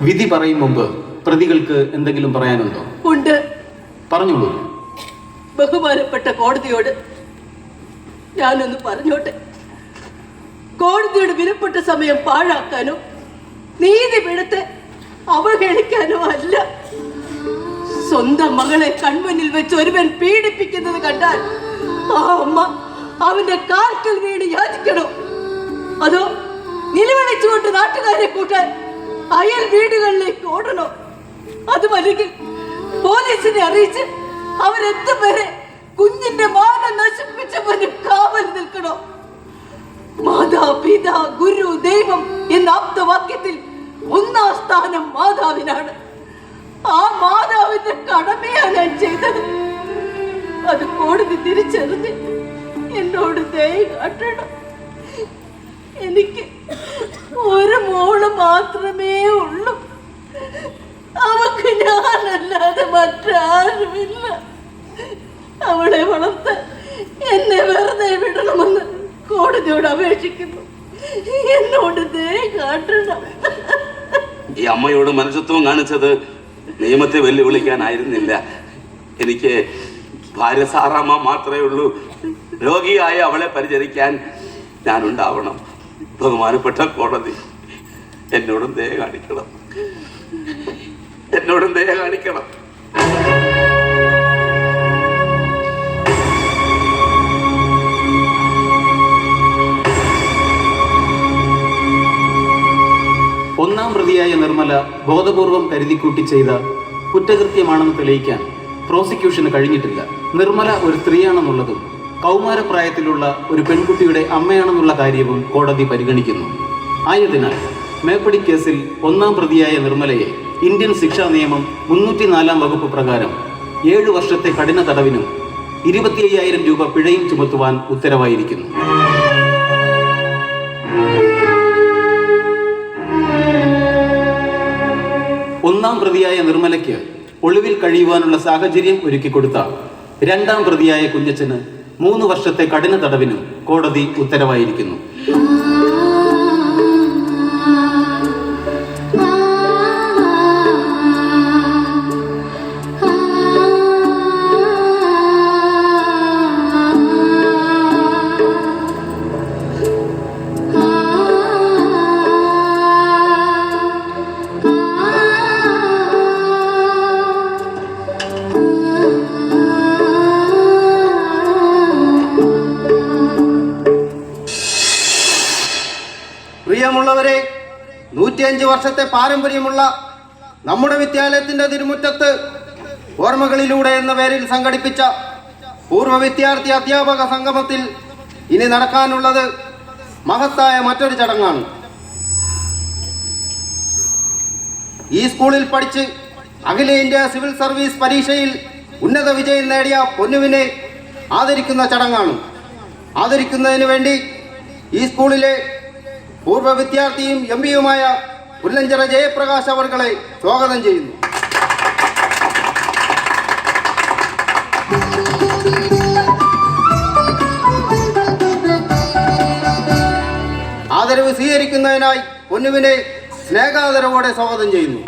വിധി പറയും മുമ്പ് പ്രതികൾക്ക് എന്തെങ്കിലും പറയാനുണ്ടോ? ഉണ്ട്. പറഞ്ഞോളൂ. ബഹുമാനപ്പെട്ട കോടതിയോട് ഞാനൊന്ന് പറഞ്ഞോട്ടെ. കോടതിയുടെ വിലപ്പെട്ട സമയം പാഴാക്കാനോ നീതിപീഠത്തെ അവഹേളിക്കാനോ അല്ല. സ്വന്തം മകളെ കൺമുന്നിൽ വെച്ച് ഒരുവൻ പീഡിപ്പിക്കുന്നത് കണ്ടാൽ അമ്മ അവന്റെ കാൽക്കൽ വീണ് യാചിക്കണോ? അതോ നിലവിളിച്ചുകൊണ്ട് നാട്ടുകാരെ കൂട്ടാൻ അയൽ വീടുകളിലേക്ക് ഓടണോ? അതുമല്ലെങ്കിൽ പോലീസിനെ അറിയിച്ച് അവരെത്തും വരെ കുഞ്ഞിന്റെ മാനം നശിപ്പിച്ചവന് കാവൽ നിൽക്കണോ? മാതാ പിത ഗുരു ദൈവം എന്ന ആപ്തവാക്യത്തിൽ ഒന്നാം സ്ഥാനം മാതാവിനാണ്. ആ മാതാവിന്റെ കടമയാണ് ഞാൻ ചെയ്തത്. അത് കോടതി തിരിച്ചറിഞ്ഞ് എന്നോട് ദയ കാട്ടണം. എനിക്ക് ഒരു മോൾ മാത്രമേ ഉള്ളൂ. അവക്ക് ഞാനല്ലാതെ മറ്റാരുമില്ല. അവളെ വളർത്ത് എന്നെ വെറുതെ വിടണമെന്ന് കോടതിയോട് അപേക്ഷിക്കുന്നു. എന്നോട് ദയ കാട്ടണം. ഈ അമ്മയോട് മനുഷ്യത്വം കാണിച്ചത് നിയമത്തെ വെല്ലുവിളിക്കാനായിരുന്നില്ല. എനിക്ക് ഭാര്യ സാറാമ്മ മാത്രമേ ഉള്ളൂ. രോഗിയായ അവളെ പരിചരിക്കാൻ ഞാനുണ്ടാവണം. ബഹുമാനപ്പെട്ട കോടതി എന്നോടും ദയ കാണിക്കണം. എന്നോടും ദയ കാണിക്കണം. ഒന്നാം പ്രതിയായ നിർമ്മല ബോധപൂർവം കരുതിക്കൂട്ടി ചെയ്ത കുറ്റകൃത്യമാണെന്ന് തെളിയിക്കാൻ പ്രോസിക്യൂഷന് കഴിഞ്ഞിട്ടില്ല. നിർമ്മല ഒരു സ്ത്രീയാണെന്നുള്ളതും കൗമാരപ്രായത്തിലുള്ള ഒരു പെൺകുട്ടിയുടെ അമ്മയാണെന്നുള്ള കാര്യവും കോടതി പരിഗണിക്കുന്നു. ആയതിനാൽ മേപ്പടി കേസിൽ ഒന്നാം പ്രതിയായ നിർമ്മലയെ ഇന്ത്യൻ ശിക്ഷാ നിയമം മുന്നൂറ്റിനാലാം വകുപ്പ് പ്രകാരം ഏഴു വർഷത്തെ കഠിന തടവിനും ഇരുപത്തി അയ്യായിരം രൂപ പിഴയും ചുമത്തുവാൻ ഉത്തരവായിരിക്കുന്നു. ഒന്നാം പ്രതിയായ നിർമ്മലയ്ക്ക് ഒളിവിൽ കഴിയുവാനുള്ള സാഹചര്യം ഒരുക്കി കൊടുത്ത രണ്ടാം പ്രതിയായ കുഞ്ഞച്ചന് മൂന്ന് വർഷത്തെ കഠിന തടവിനും കോടതി ഉത്തരവായിരിക്കുന്നു. പ്രിയമുള്ളവരെ നൂറ്റിയഞ്ച് വർഷത്തെ പാരമ്പര്യമുള്ള നമ്മുടെ വിദ്യാലയത്തിന്റെ തിരുമുറ്റത്ത് ഓർമ്മകളിലൂടെ എന്ന പേരിൽ സംഘടിപ്പിച്ച പൂർവ വിദ്യാർത്ഥി അധ്യാപക സംഗമത്തിൽ ഇനി നടക്കാനുള്ളത് മഹത്തായ മറ്റൊരു ചടങ്ങാണ്. ഈ സ്കൂളിൽ പഠിച്ച് അഖില ഇന്ത്യ സിവിൽ സർവീസ് പരീക്ഷയിൽ ഉന്നത വിജയം നേടിയ പൊന്നുവിനെ ആദരിക്കുന്ന ചടങ്ങാണ്. ആദരിക്കുന്നതിന് വേണ്ടി ഈ സ്കൂളിലെ പൂർവ വിദ്യാർത്ഥിയും എം പിയുമായ പുല്ലഞ്ചിറ ജയപ്രകാശ് അവർകളെ സ്വാഗതം ചെയ്യുന്നു. ആദരവ് സ്വീകരിക്കുന്നതിനായി പൊന്നുവിനെ സ്നേഹാദരവോടെ സ്വാഗതം ചെയ്യുന്നു.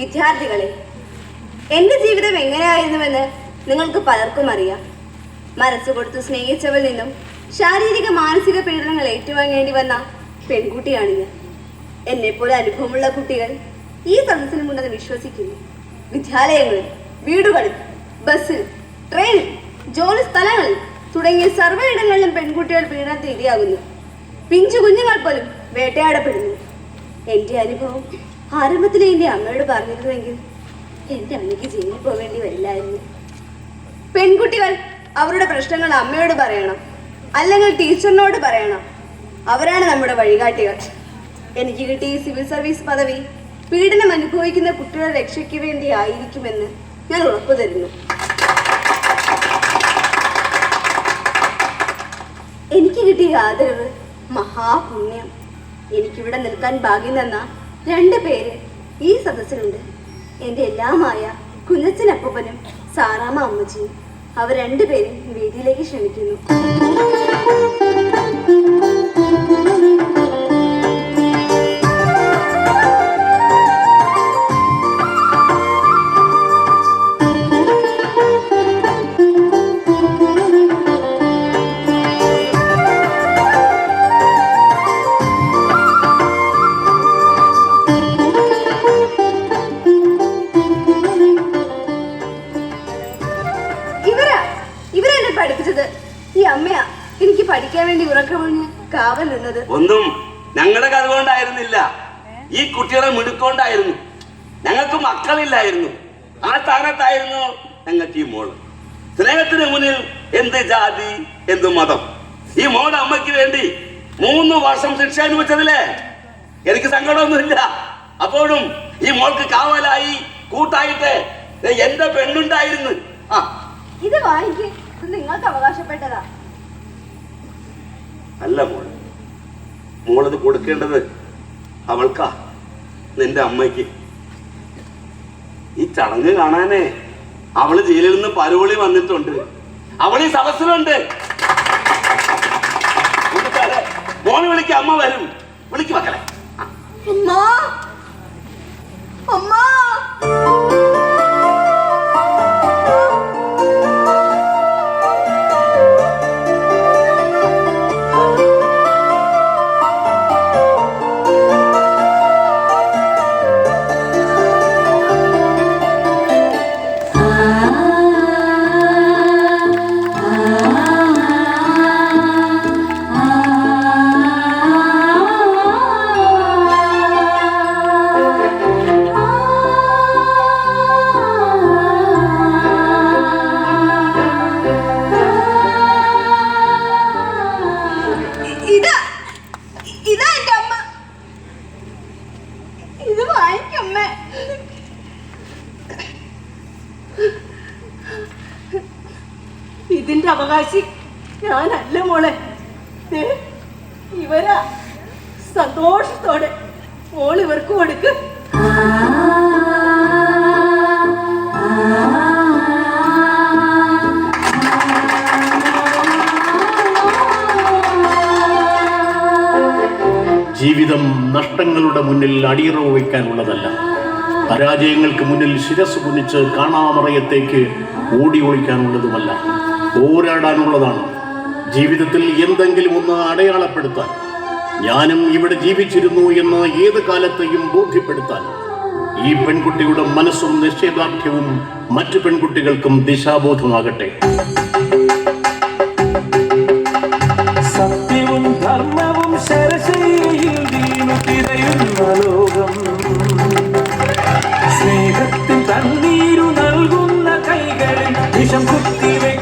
വിദ്യാർത്ഥികളെ എന്റെ ജീവിതം എങ്ങനെയായിരുന്നുവെന്ന് നിങ്ങൾക്ക് പലർക്കും അറിയാം. മനസ്സ് കൊടുത്ത് സ്നേഹിച്ചവൽ നിന്നും ശാരീരിക മാനസിക പീഡനങ്ങൾ ഏറ്റുവാങ്ങേണ്ടി വന്ന പെൺകുട്ടിയാണ് ഞാൻ. എന്നെപ്പോലെ അനുഭവമുള്ള കുട്ടികൾ ഈ സദസ്സിലുമുണ്ടെന്ന് വിശ്വസിക്കുന്നു. വിദ്യാലയങ്ങളിൽ വീടുകളിൽ ബസ്സിൽ ട്രെയിനിൽ ജോലി സ്ഥലങ്ങളിൽ തുടങ്ങിയ സർവയിടങ്ങളിലും പെൺകുട്ടികൾ പീഡനത്തിന് ഇരയാകുന്നു. പിഞ്ചു കുഞ്ഞുങ്ങൾ പോലും വേട്ടയാടപ്പെടുന്നു. എന്റെ അനുഭവം ആരംഭത്തിലെ എന്റെ അമ്മയോട് പറഞ്ഞിരുന്നുവെങ്കിൽ എന്റെ അമ്മയ്ക്ക് ജയിലിൽ പോകേണ്ടി വരില്ലായിരുന്നു. പെൺകുട്ടികൾ അവരുടെ പ്രശ്നങ്ങൾ അമ്മയോട് പറയണം. അല്ലെങ്കിൽ ടീച്ചറിനോട് പറയണം. അവരാണ് നമ്മുടെ വഴികാട്ടികൾ. എനിക്ക് കിട്ടിയ സിവിൽ സർവീസ് പദവി പീഡനം അനുഭവിക്കുന്ന കുട്ടികളുടെ രക്ഷയ്ക്ക് വേണ്ടി ആയിരിക്കുമെന്ന് ഞാൻ ഉറപ്പു തരുന്നു. എനിക്ക് കിട്ടിയ ആദരവ് മഹാപുണ്യം. എനിക്കിവിടെ നിൽക്കാൻ ഭാഗ്യം തന്ന രണ്ട് പേര് ഈ സദസ്സിലുണ്ട്. എന്റെ എല്ലാമായ കുഞ്ഞച്ചനപ്പനും സാറാമ്മ അമ്മച്ചിയും. അവർ രണ്ടുപേരും വേദിയിലേക്ക് ക്ഷണിക്കുന്നു. ഇവരാ? ഇവരാ എന്നെ പഠിപ്പിച്ചത്? ഈ അമ്മയാ എനിക്ക് പഠിക്കാൻ വേണ്ടി ഉറക്കമൊഴിഞ്ഞ് കാവൽ നിന്നത്. ഒന്നും ഞങ്ങളുടെ കഥ കൊണ്ടായിരുന്നില്ല. ഈ കുട്ടികളെ മിടുക്കൊണ്ടായിരുന്നു ഞങ്ങൾക്ക് മക്കളില്ലായിരുന്നു. ആ സ്ഥാനത്തായിരുന്നു ഞങ്ങൾക്ക് ഈ മോൾ. സ്നേഹത്തിന് മുന്നിൽ എന്ത് ജാതി എന്ത് മതം? ഈ മോൾ അമ്മയ്ക്ക് വേണ്ടി മൂന്ന് വർഷം ശിക്ഷ അനുഭവിച്ചതില്ലേ എനിക്ക് സങ്കടമൊന്നുമില്ല. അപ്പോഴും ഈ മോൾക്ക് കാവലായി കൂട്ടായിട്ട് എന്റെ പെണ്ണുണ്ടായിരുന്നു. ആ ഇത് വാങ്ങിക്ക് ഇത് നിങ്ങൾക്ക് അവകാശപ്പെട്ടതാ. അല്ല മോൾ. മോളത് കൊടുക്കേണ്ടത് അവൾക്കാ നിന്റെ അമ്മയ്ക്ക്. ഈ ചടങ്ങ് കാണാനേ അവൾ ജയിലിൽ നിന്ന് പരുവളി വന്നിട്ടുണ്ട്. അവൾ ഈ സദസ്സിലുണ്ട് മോനെ വിളിക്ക അമ്മ വരും. വിളിക്ക് മക്കളെ. ഇത് വാങ്ങിക്കമ്മേ ഇതിന്റെ അവകാശി ഞാനല്ല മോളെ. ഇവരാ. സന്തോഷത്തോടെ മോൾ ഇവർക്ക് കൊടുക്ക്. നഷ്ടങ്ങളുടെ മുന്നിൽ അടിയറവ് വയ്ക്കാനുള്ളതല്ല പരാജയങ്ങൾക്ക് മുന്നിൽ ശിരസ് കുനിച്ച് കാണാമറയത്തേക്ക് ഓടി ഒളിക്കാനുള്ളതുമല്ല. പോരാടാനുള്ളതാണ്. ജീവിതത്തിൽ എന്തെങ്കിലും ഒന്ന് അടയാളപ്പെടുത്താൻ. ഞാനും ഇവിടെ ജീവിച്ചിരുന്നു എന്ന് ഏത് കാലത്തെയും ബോധ്യപ്പെടുത്താൻ. ഈ പെൺകുട്ടിയുടെ മനസ്സും നിശ്ചയദാർഢ്യവും മറ്റു പെൺകുട്ടികൾക്കും ദിശാബോധമാകട്ടെ.